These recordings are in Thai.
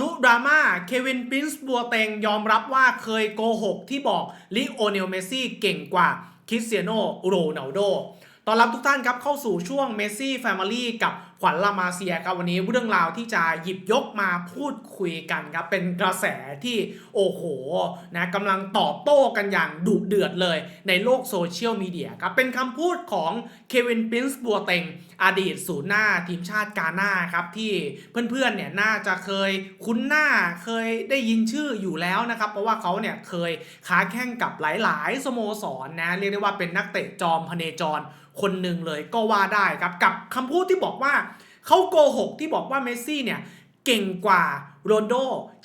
ลุดราม่าเควินปรินซ์บัวเตงยอมรับว่าเคยโกหกที่บอกลิโอเนลเมซี่เก่งกว่าคริสเตียโนโรนัลโด ตอนรับทุกท่านครับเข้าสู่ช่วงเมซี่แฟมิลี่กับขวัญลามาเซียครับวันนี้เรื่องราวที่จะหยิบยกมาพูดคุยกันครับเป็นกระแสที่โอ้โหนะกำลังตอบโต้กันอย่างดุเดือดเลยในโลกโซเชียลมีเดียครับเป็นคำพูดของเควินปินซ์บัวเต็งอดีตศูนย์หน้าทีมชาติกาหน้าครับที่เพื่อนๆเนี่ยน่าจะเคยคุ้นหน้าเคยได้ยินชื่ออยู่แล้วนะครับ เพราะว่าเขาเนี่ยเคยค้าแข่งกับหลาย ๆ สโมสรนะเรียกได้ว่าเป็นนักเตะจอมพเนจรคนหนึ่งเลยก็ว่าได้ครับกับคำพูดที่บอกว่าเขาโกหกที่บอกว่าเมสซี่เนี่ยเก่งกว่าโรนโด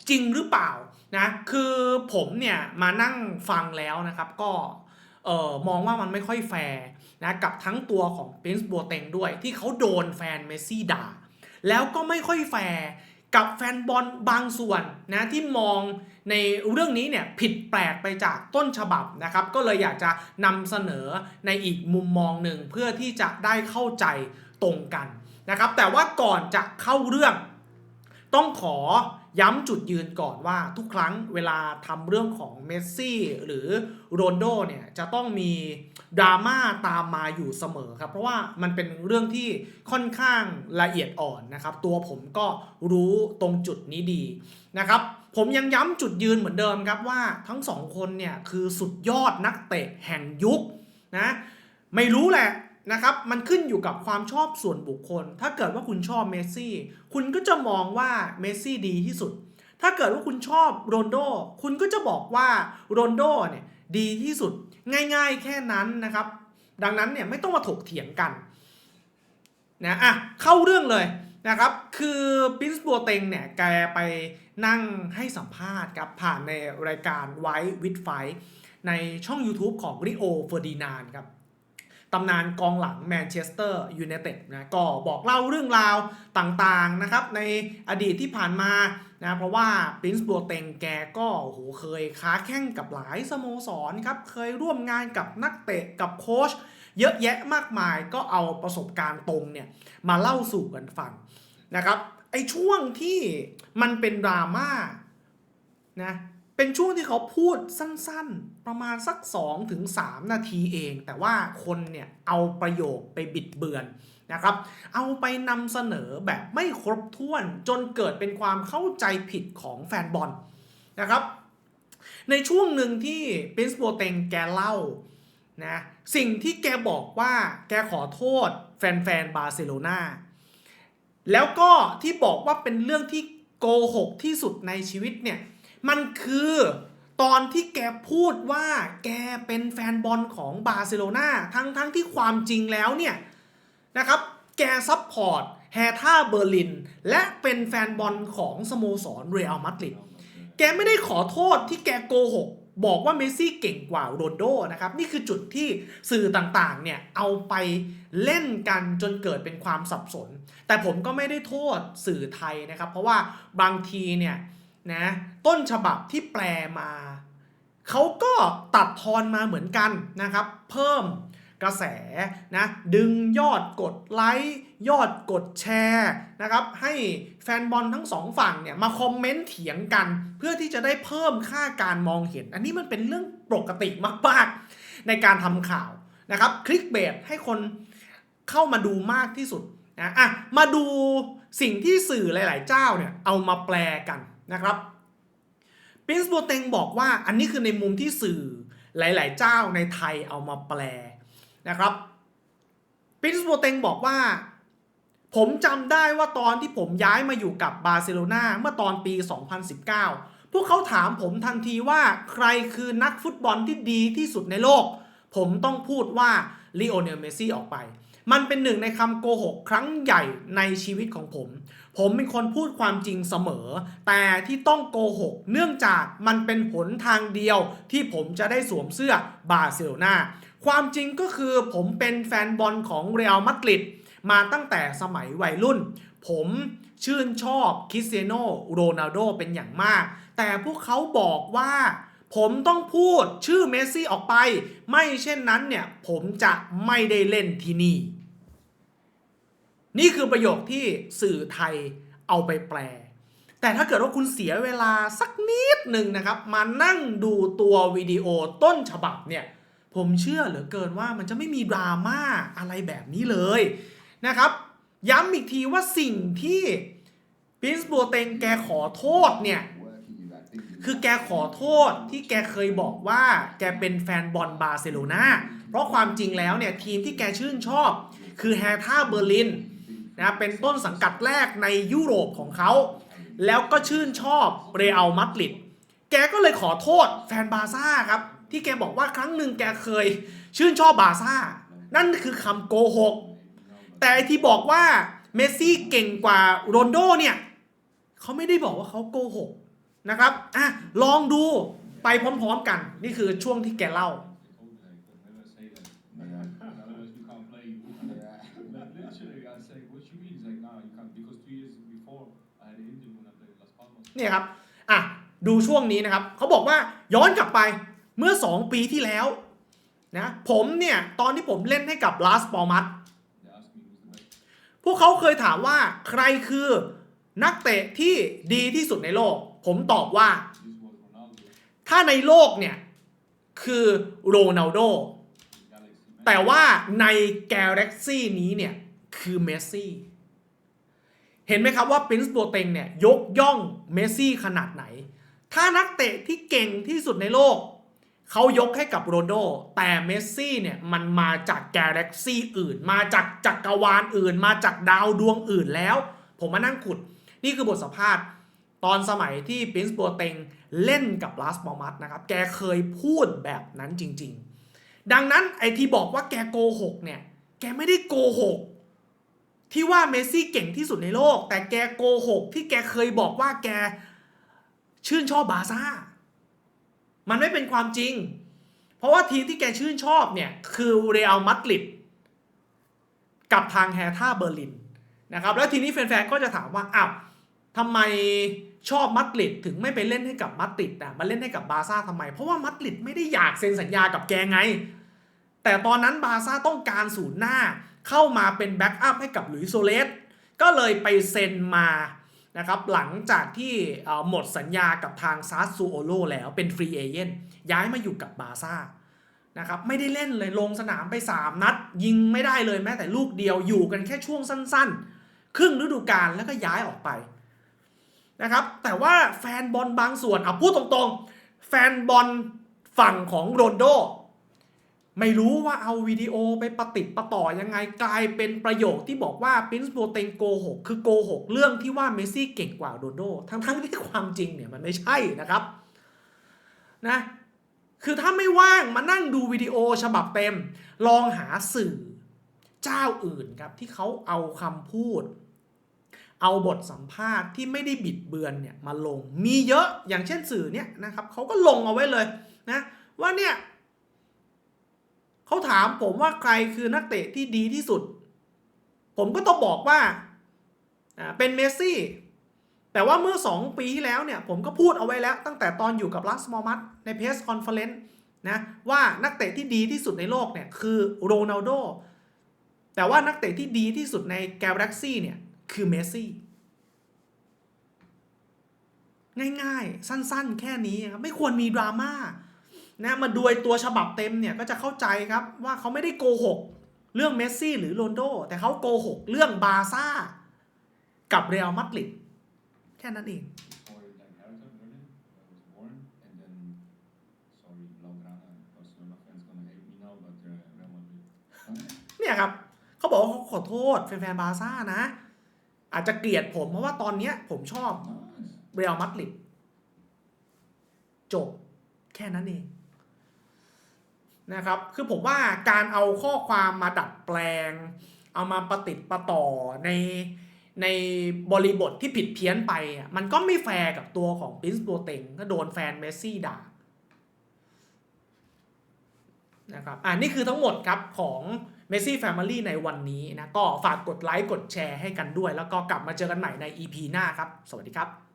จริงหรือเปล่านะคือผมเนี่ยมานั่งฟังแล้วนะครับก็เออมองว่ามันไม่ค่อยแฟร์นะกับทั้งตัวของปรินซ์บัวเต็งด้วย ที่เขาโดนแฟนเมสซี่ด่า แล้วก็ไม่ค่อยแฟร์ กับแฟนบอลบางส่วนนะที่มองในเรื่องนี้เนี่ยผิดแปลกไปจากต้นฉบับนะครับ ก็เลยอยากจะนำเสนอในอีกมุมมองหนึ่งเพื่อที่จะได้เข้าใจตรงกันนะครับ แต่ว่าก่อนจะเข้าเรื่อง ต้องขอย้ำจุดยืนก่อนว่าทุกครั้งเวลาทำเรื่องของเมสซี่หรือโรนโดเนี่ยจะต้องมี ดราม่าตามมาอยู่เสมอครับ เพราะว่ามันเป็นเรื่องที่ค่อนข้างละเอียดอ่อนนะครับ ตัวผมก็รู้ตรงจุดนี้ดีนะครับ ผมยังย้ำจุดยืนเหมือนเดิมครับว่าทั้งสองคนเนี่ยคือสุดยอดนักเตะแห่งยุคนะไม่รู้แหละนะครับ มันขึ้นอยู่กับความชอบส่วนบุคคล ถ้าเกิดว่าคุณชอบเมสซี่ คุณก็จะมองว่าเมสซี่ดีที่สุด ถ้าเกิดว่าคุณชอบโรนโด คุณก็จะบอกว่าโรนโดเนี่ย ดีที่สุดง่ายๆแค่นั้นนะครับ ดังนั้นเนี่ยไม่ต้องมาถกเถียงกันนะอะเข้าเรื่องเลยนะครับ คือปินส์บัวเต็งเนี่ยแกไปนั่งให้สัมภาษณ์ครับผ่านในรายการไวท์วิดไฟในช่อง YouTube ของริโอเฟอร์ดินานครับ ตำนานกองหลังแมนเชสเตอร์ยูไนเต็ดนะก็บอกเล่าเรื่องราวต่างๆนะครับในอดีตที่ผ่านมานะเพราะว่าปรินซ์บัวเต็งแกก็โอ้โหเคยค้าแข่งกับหลายสโมสรครับเคยร่วมงานกับนักเตะกับโค้ชเยอะแยะมากมายก็เอาประสบการณ์ตรงเนี่ยมาเล่าสู่กันฟังนะครับไอช่วงที่มันเป็นดราม่านะ เป็นช่วงที่เขาพูดสั้นๆ ประมาณสัก 2-3นาทีเอง แต่ว่าคนเนี่ยเอาประโยคไปบิดเบือนนะครับ เอาไปนำเสนอแบบไม่ครบถ้วนจนเกิดเป็นความเข้าใจผิดของแฟนบอลนะครับ ในช่วงหนึ่งที่ปรินซ์โบเตงแกเล่านะสิ่งที่แกบอกว่าแกขอโทษแฟนๆบาร์เซโลนาแล้วก็ที่บอกว่าเป็นเรื่องที่โกหกที่สุดในชีวิตเนี่ย มันคือตอนที่แกพูดว่าแกเป็นแฟนบอลของบาร์เซโลนาทั้งทั้งที่ความจริงแล้วเนี่ยนะครับ แกซัพพอร์ตแฮท่าเบอร์ลิน และเป็นแฟนบอลของสโมสรเรอัลมาดริดแกไม่ได้ขอโทษที่แกโกหกบอกว่าเมสซี่เก่งกว่าโรนลโดนะครับ นี่คือจุดที่สื่อต่างๆเนี่ยเอาไปเล่นกันจนเกิดเป็นความสับสน แต่ผมก็ไม่ได้โทษสื่อไทยนะครับ เพราะว่าบางทีเนี่ย นะต้นฉบับที่แปลมา เขาก็ตัดทอนมาเหมือนกันนะครับ เพิ่มกระแสนะดึงยอดกดไลค์ยอดกดแชร์นะครับให้แฟนบอลทั้งสองฝั่งเนี่ยมาคอมเมนต์เถียงกัน เพื่อที่จะได้เพิ่มค่าการมองเห็น อันนี้มันเป็นเรื่องปกติมากๆ ในการทำข่าวนะครับคลิกเบสให้คนเข้ามาดูมากที่สุดนะอะมาดูสิ่งที่สื่อหลาย ๆ เจ้าเนี่ยเอามาแปลกัน นะครับปรินซ์โบเตงบอกว่าอันนี้คือในมุมที่สื่อหลาย ๆ เจ้าในไทยเอามาแปลนะครับปรินซ์โบเตงบอกว่า ผมจำได้ว่าตอนที่ผมย้ายมาอยู่กับบาร์เซโลนาเมื่อตอนปี 2019 พวกเขาถามผมทันทีว่าใครคือนักฟุตบอลที่ดีที่สุดในโลก ผมต้องพูดว่าลีโอเนล เมซี่ออกไป มันเป็นหนึ่งในคำโกหกครั้งใหญ่ในชีวิตของผม ผมเป็นคนพูดความจริงเสมอ แต่ที่ต้องโกหก เนื่องจากมันเป็นหนทางเดียวที่ผมจะได้สวมเสื้อบาร์เซโลนาความจริงก็คือผมเป็นแฟนบอลของเรอัลมาดริดมาตั้งแต่สมัยวัยรุ่น ผมชื่นชอบคริสเตียโนโรนัลโดเป็นอย่างมาก แต่พวกเขาบอกว่า ผมต้องพูดชื่อเมสซี่ออกไป ไม่เช่นนั้นเนี่ย ผมจะไม่ได้เล่นที่นี่ นี่คือประโยคที่สื่อไทยเอาไปแปล แต่ถ้าเกิดว่าคุณเสียเวลาสักนิดหนึ่งนะครับ มานั่งดูตัววิดีโอต้นฉบับเนี่ยผมเชื่อเหลือเกินว่ามันจะไม่มีดราม่าอะไรแบบนี้เลยนะครับ ย้ำอีกทีว่าสิ่งที่ปินส์บัวเตงแกขอโทษเนี่ย คือแกขอโทษที่แกเคยบอกว่าแกเป็นแฟนบอลบาร์เซโลนาเพราะความจริงแล้วเนี่ยทีมที่แกชื่นชอบ คือแฮท่าเบอร์ลินนะเป็นต้นสังกัดแรกในยุโรปของเขา แล้วก็ชื่นชอบเรอัลมาดริดแกก็เลยขอโทษแฟนบาซ่าครับที่แกบอกว่าครั้งหนึ่งแกเคยชื่นชอบบาซ่า นั่นคือคำโกหก แต่ที่บอกว่าเมสซี่เก่งกว่าโรนโดเนี่ยเขาไม่ได้บอกว่าเขาโกหก นะครับอะลองดูไปพร้อมๆกัน นี่คือช่วงที่แกเล่า เนี่ยครับ อะ ดูช่วงนี้นะครับ เขาบอกว่าย้อนกลับไปเมื่อ 2 ปีที่แล้วนะผมเนี่ย ตอนที่ผมเล่นให้กับลาสปอมัสพวกเขาเคยถามว่าใครคือนักเตะที่ดีที่สุดในโลก ผมตอบว่า ถ้าในโลกเนี่ย คือโรนัลโดแต่ว่าในกลเล็กซี่นี้เนี่ย คือเมสซี่ เห็นไหมครับว่าปรินซ์โบเตงเนี่ย ยกย่องเมสซี่ขนาดไหน ถ้านักเตะที่เก่งที่สุดในโลก เขายกให้กับโรนลโด แต่เมสซี่เนี่ย มันมาจากกลเล็กซี่อื่น มาจากจักรวาลอื่น มาจากดาวดวงอื่นแล้ว ผมมานั่งขุด นี่คือบทสัมภาษณ์ ตอนสมัยที่ปรินซ์โบเตงเล่นกับลาสมอมัตนะครับแกเคยพูดแบบนั้นจริง ๆ ดังนั้นไอที่บอกว่าแกโกหกเนี่ยแกไม่ได้โกหกที่ว่าเมสซี่เก่งที่สุดในโลก แต่แกโกหกที่แกเคยบอกว่าแกชื่นชอบบาซ่า มันไม่เป็นความจริง เพราะว่าทีมที่แกชื่นชอบเนี่ยคือเรอัลมาดริดกับทางแฮท่าเบอร์ลินนะครับแล้วทีนี้แฟนๆก็จะถามว่าอ้าวทำไม ชอบมัดริดถึงไม่ไปเล่นให้กับมัดริดอะมาเล่นให้กับบาซ่าทำไม เพราะว่ามัดริดไม่ได้อยากเซ็นสัญญากับแกไง แต่ตอนนั้นบาซ่าต้องการศูนย์หน้าเข้ามาเป็นแบ็กอัพให้กับหลุยส์โซเลสก็เลยไปเซ็นมานะครับหลังจากที่หมดสัญญากับทางซาซูโอโลแล้วเป็นฟรีเอเจนต์ย้ายมาอยู่กับบาซ่านะครับไม่ได้เล่นเลยลงสนามไป 3 นัด ยิงไม่ได้เลยแม้แต่ลูกเดียวอยู่กันแค่ช่วงสั้นๆ ครึ่งฤดูกาลแล้วก็ย้ายออกไป นะครับแต่ว่าแฟนบอลบางส่วนเอาพูดตรงๆ แฟนบอลฝั่งของโรนโด ไม่รู้ว่าเอาวิดีโอไปประติดประต่อยังไงกลายเป็นประโยคที่บอกว่าปรินซ์โบเตงโกหกคือโกหกเรื่องที่ว่าเมสซี่เก่งกว่าโรนโด ทั้งๆที่ความจริงเนี่ยมันไม่ใช่นะครับนะคือถ้าไม่ว่างมานั่งดูวิดีโอฉบับเต็ม ลองหาสื่อเจ้าอื่นครับที่เขาเอาคำพูด เอาบทสัมภาษณ์ที่ไม่ได้บิดเบือนเนี่ยมาลง มีเยอะอย่างเช่นสื่อเนี่ยนะครับเขาก็ลงเอาไว้เลยนะว่าเนี่ยเขาถามผมว่าใครคือนักเตะที่ดีที่สุด ผมก็ต้องบอกว่าเป็นเมสซี่แต่ว่าเมื่อ 2 ปีที่แล้วเนี่ยผมก็พูดเอาไว้แล้ว ตั้งแต่ตอนอยู่กับลัสมอมัตในเพสคอนเฟอเรนซ์นะว่านักเตะที่ดีที่สุดในโลกเนี่ยคือโรนัลโดแต่ว่านักเตะที่ดีที่สุดในแกลเล็กซี่เนี่ย คือเมสซี่ง่ายๆ สั้นๆ แค่นี้ครับ ไม่ควรมีดราม่านะมาดูตัวฉบับเต็มเนี่ยก็จะเข้าใจครับว่าเขาไม่ได้โกหก เรื่องเมสซี่หรือโรนโด แต่เขาโกหก เรื่องบาซ่า กับเรอัลมาดริดแค่นั้นเองเนี่ยครับ เขาบอกว่าเขาขอโทษแฟนๆบาซ่านะ อาจจะเกลียดผมเพราะว่าตอนเนี้ย ผมชอบเรอัลมาดริดจบแค่นั้นเองนะครับ คือผมว่าการเอาข้อความมาดัดแปลง เอามาประติดประต่อในในบริบทที่ผิดเพี้ยนไปอะมันก็ไม่แฟร์กับตัวของปรินซ์โบเต็งก็โดนแฟนเมสซี่ด่านะครับอ่านี่คือทั้งหมดครับของ เมซี่แฟมิลี่ในวันนี้นะก็ฝากกดไลค์กดแชร์ให้กันด้วย แล้วก็กลับมาเจอกันใหม่ใน EP หน้าครับ สวัสดีครับ